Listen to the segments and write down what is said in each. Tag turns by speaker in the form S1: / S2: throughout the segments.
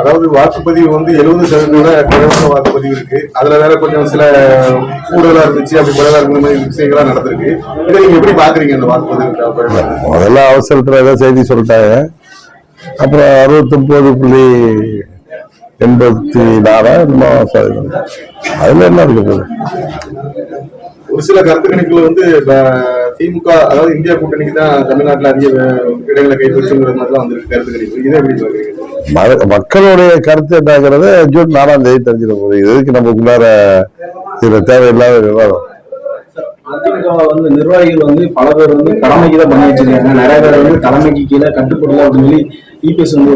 S1: அதாவது வாக்குப்பதிவு வந்து எழுபது சதவீத குறைவான வாக்குப்பதிவு இருக்கு. அதுல வேற கொஞ்சம் சில கூடுதலா இருந்துச்சு அப்படி குறைவா இருக்கிற மாதிரி விஷயங்கள்லாம் நடந்திருக்கு. இதை நீங்க எப்படி பாக்குறீங்க அந்த வாக்குப்பதிவு?
S2: முதல்ல அவசரத்துல ஏதோ செய்தி சொல்லிட்டாங்க. அப்புறம் அறுபத்தொன்பது புள்ளி எண்பத்தி நாலா சதவீதம். அதுல என்ன இருக்கு போகுது
S1: ஒரு சில கருத்து கணிப்புல வந்து திமுக அதாவது இந்தியா கூட்டணிக்கு தான் தமிழ்நாட்டுல அதிக இடங்களை கைப்பற்றுங்கிற மாதிரி தான் வந்திருக்கு கருத்து கணிப்பு. இதை எப்படி பாக்குறீங்க?
S2: மக்களுடைய கருத்து என்னங்கிறத ஜூன் நாலாம் தேதி தெரிஞ்சிட போகுது. இதுக்கு நமக்குள்ளார இதுல தேவையில்லாத விவாதம்
S3: வந்து நிர்வாகிகள் வந்து பல பேர் வந்து கடமைக்கு தான் பண்ணி வச்சிருக்காங்க நிறைய பேர் வந்து தலைமைக்கு கீழே கட்டுப்படல அப்படின்னு சொல்லி இபிஎஸ் வந்து?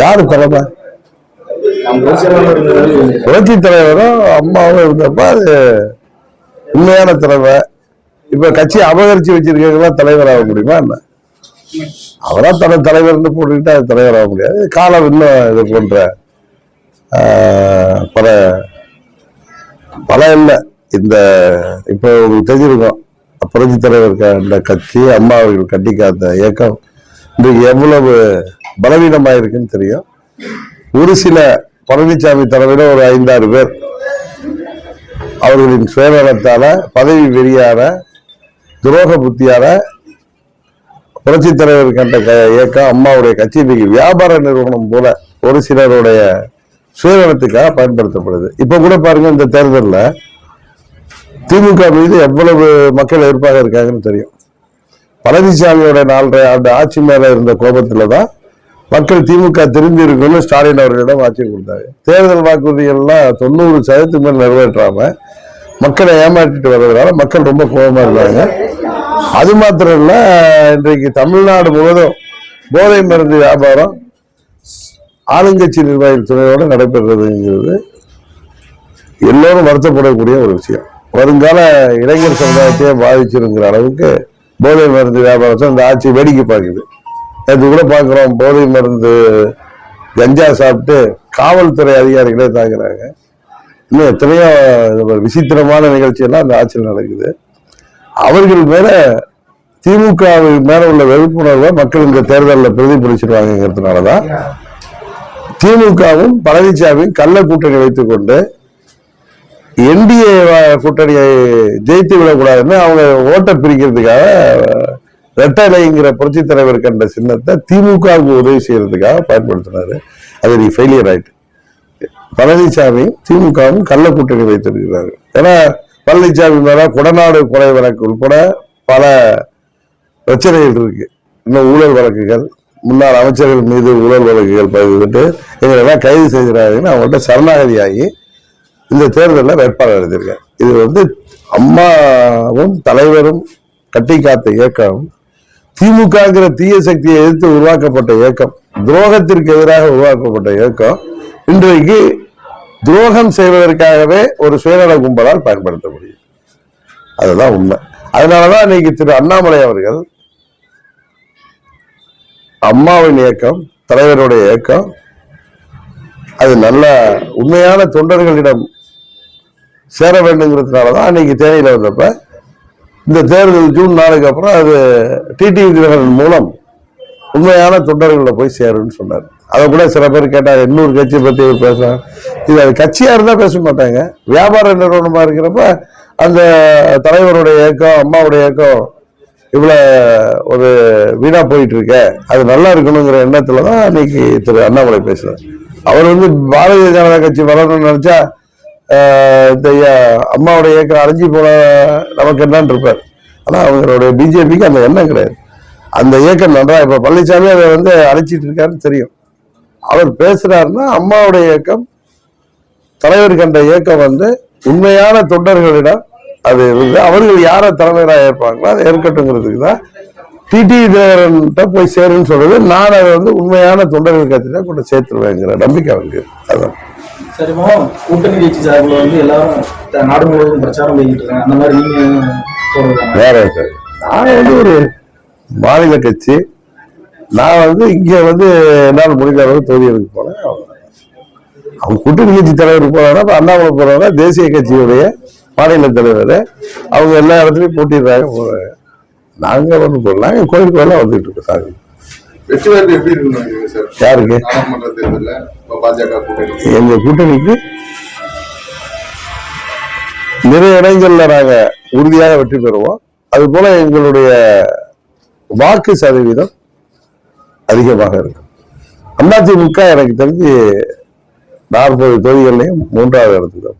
S2: யாரு தலைமை? புரட்சி தலைவரும் அம்மாவும் இருந்தப்ப அது உண்மையான தலைமை. இப்ப கட்சி அபகரிச்சு வச்சிருக்கவங்க தலைவர் ஆக முடியுமா என்ன? அவரா தன தலைவர்னு போட்டுக்கிட்டா அது தலைவர் ஆக முடியாது. காலம் இன்னும் இது போன்ற பல பல இல்லை. இந்த இப்போ உங்களுக்கு தெரிஞ்சிருக்கோம் புரட்சி தலைவர் இந்த கட்சி அம்மா அவர்கள் கட்டி காத்த இயக்கம் இன்றைக்கு எவ்வளவு பலவீனமாக இருக்குன்னு தெரியும். ஒரு சில பழனிசாமி தலைமையில ஒரு ஐந்தாறு பேர் அவர்களின் சுயநலத்தால பதவி வெறியால துரோக புத்தியால புரட்சி தலைவர் கண்ட க- இயக்கம் அம்மாவுடைய கட்சி இன்னைக்கு வியாபார நிறுவனம் போல ஒரு சிலருடைய சுயநலத்துக்காக பயன்படுத்தப்படுது. இப்ப கூட பாருங்க இந்த தேர்தலில் திமுக மீது எவ்வளவு மக்கள் எதிர்ப்பாக இருக்காங்கன்னு தெரியும். பழனிசாமியோட நாலரை ஆண்டு ஆட்சி மேல இருந்த கோபத்துல தான் மக்கள் திமுக திரும்பி இருக்குன்னு ஸ்டாலின் அவர்களிடம் ஆட்சி கொடுத்தாங்க தேர்தல் வாக்குறுதிகள்லாம் தொண்ணூறு சதவீதத்துக்கு மேல் நிறைவேற்றாம மக்களை ஏமாற்றிட்டு வர்றதுனால மக்கள் ரொம்ப கோபமா இருந்தாங்க அது மாத்திரம் இல்ல இன்றைக்கு தமிழ்நாடு முழுவதும் போதை மருந்து வியாபாரம் ஆளுங்கட்சி நிர்வாகிகள் துணையோடு நடைபெறுறதுங்கிறது எல்லோரும் வருத்தப்படக்கூடிய ஒரு விஷயம். வருங்கால இளைஞர் சமுதாயத்தையே பாதிச்சிருங்கிற அளவுக்கு போதை மருந்து வியாபாரத்தை இந்த ஆட்சி வேடிக்கை பார்க்குது. நேற்று கூட பார்க்குறோம் போதை மருந்து கஞ்சா சாப்பிட்டு காவல்துறை அதிகாரிகளே தாக்குறாங்க இன்னும் எத்தனையோ விசித்திரமான நிகழ்ச்சியெல்லாம் அந்த ஆட்சியில் நடக்குது. அவர்கள் மேல திமுக மேல உள்ள வெறுப்புணர்வை மக்கள் இந்த தேர்தலில் பிரதிபலிச்சிருவாங்கிறதுனால தான் திமுகவும் பழனிசாமியும் கள்ள கூட்டணி வைத்துக் கொண்டு என்டிஏ கூட்டணியை ஜெயித்து விடக்கூடாதுன்னு அவங்க ஓட்டை பிரிக்கிறதுக்காக ரெட்டலைங்கிற புரட்சி தலைவர் கண்ட சின்னத்தை திமுகவுக்கு உதவி செய்யறதுக்காக பயன்படுத்தினாரு. அது நீ ஃபெயிலியர் ஆயிட்டு. பழனிசாமி திமுகவும் கள்ள கூட்டணி வைத்திருக்கிறார்கள். ஏன்னா பழனிசாமி மேல குடநாடு கொலை வழக்கு உட்பட பல பிரச்சனைகள் இருக்கு. இன்னும் ஊழல் வழக்குகள் முன்னாள் அமைச்சர்கள் மீது ஊழல் வழக்குகள் பதிவிட்டு எங்களெல்லாம் கைது செய்கிறாங்கன்னு அவங்கள்ட்ட சரணாகதியாகி இந்த தேர்தலில் வேட்பாளர் எழுதியிருக்காங்க இது வந்து அம்மாவும் தலைவரும் கட்டி காத்த இயக்கம் திமுகங்கிற தீய சக்தியை எதிர்த்து உருவாக்கப்பட்ட இயக்கம் துரோகத்திற்கு எதிராக உருவாக்கப்பட்ட இயக்கம் இன்றைக்கு துரோகம் செய்வதற்காகவே ஒரு சுயநல கும்பலால் பயன்படுத்த முடியும் அதுதான் உண்மை. அதனாலதான் இன்னைக்கு திரு அண்ணாமலை அவர்கள் அம்மாவின் இயக்கம் தலைவருடைய இயக்கம் அது நல்ல உண்மையான தொண்டர்களிடம் சேர வேண்டுங்கிறதுனால தான் அன்னைக்கு தேனியில் வந்தப்ப இந்த தேர்தல் ஜூன் நாளுக்கு அப்புறம் அது டிடிவி தினகரன் மூலம் உண்மையான தொண்டர்களில் போய் சேருன்னு சொன்னார். அதை கூட சில பேர் கேட்டாங்க இன்னொரு கட்சியை பற்றி இவர் பேசுகிறாங்க இது அது கட்சியாக இருந்தால் பேச மாட்டாங்க. வியாபார நிறுவனமாக இருக்கிறப்ப அந்த தலைவருடைய இயக்கம் அம்மாவுடைய இயக்கம் இவ்வளோ ஒரு வீணாக போயிட்டு இருக்க அது நல்லா இருக்கணுங்கிற எண்ணத்தில் தான் இன்னைக்கு திரு அண்ணாமலை பேசுகிறார் அவர் வந்து பாரதிய ஜனதா கட்சி வரணும்னு நினச்சா இந்த ஐயா- அம்மாவுடைய இயக்கம் அரைஞ்சி போன நமக்கு என்னான்னு இருப்பார். ஆனால் அவங்களுடைய பிஜேபிக்கு அந்த எண்ணம் கிடையாது. அந்த இயக்கம் நன்றா இப்போ பழனிசாமி அதை வந்து அழைச்சிட்டு இருக்காருன்னு தெரியும். அவர் பேசுறாருன்னா அம்மாவுடைய இயக்கம் தலைவர் கண்ட இயக்கம் வந்து உண்மையான தொண்டர்களிடம் அது இருந்து அவர்கள் யாரை தலைவராக ஏற்பாங்களோ அதை ஏற்கட்டுங்கிறதுக்கு தான் டிடி தேவரன்ட்ட போய் சேருன்னு சொல்றது. நான் அதை வந்து உண்மையான தொண்டர்கள் கட்சியில கொண்டு சேர்த்துருவேங்கிற நம்பிக்கை அவருக்கு. அதான்.
S3: சரி இப்போ கூட்டணி கட்சி சார்பில் வந்து எல்லாரும் நாடு முழுவதும் பிரச்சாரம் பண்ணிக்கிட்டு இருக்காங்க. அந்த மாதிரி நீங்க
S2: வேற சார் நான் வந்து ஒரு மாநில கட்சி. நான் வந்து இங்க வந்து என்னால் முடிந்த அளவு தொகுதிகளுக்கு போனேன். அவங்க கூட்டணி கட்சி தலைவர் போறாங்க அப்ப அண்ணாமலை போறாங்க தேசிய கட்சியுடைய மாநில தலைவர். அவங்க எல்லா இடத்துலயும் போட்டிடுறாங்க போறாங்க நாங்க வந்து போடலாம் கோயிலுக்கு வேலை வந்துட்டு இருக்கோம் சாமி
S1: சார்?
S2: யாருக்கு?
S1: இப்ப
S2: எங்க கூட்டணிக்கு நிறைய இடங்கள்ல நாங்க உறுதியாக வெற்றி பெறுவோம். அது போல எங்களுடைய வாக்கு சதவீதம் அதிகமாக இருக்கும். அதிமுக எனக்கு தெரிஞ்சு நாற்பது தொகுதிகள்லையும் மூன்றாவது இடத்துக்கு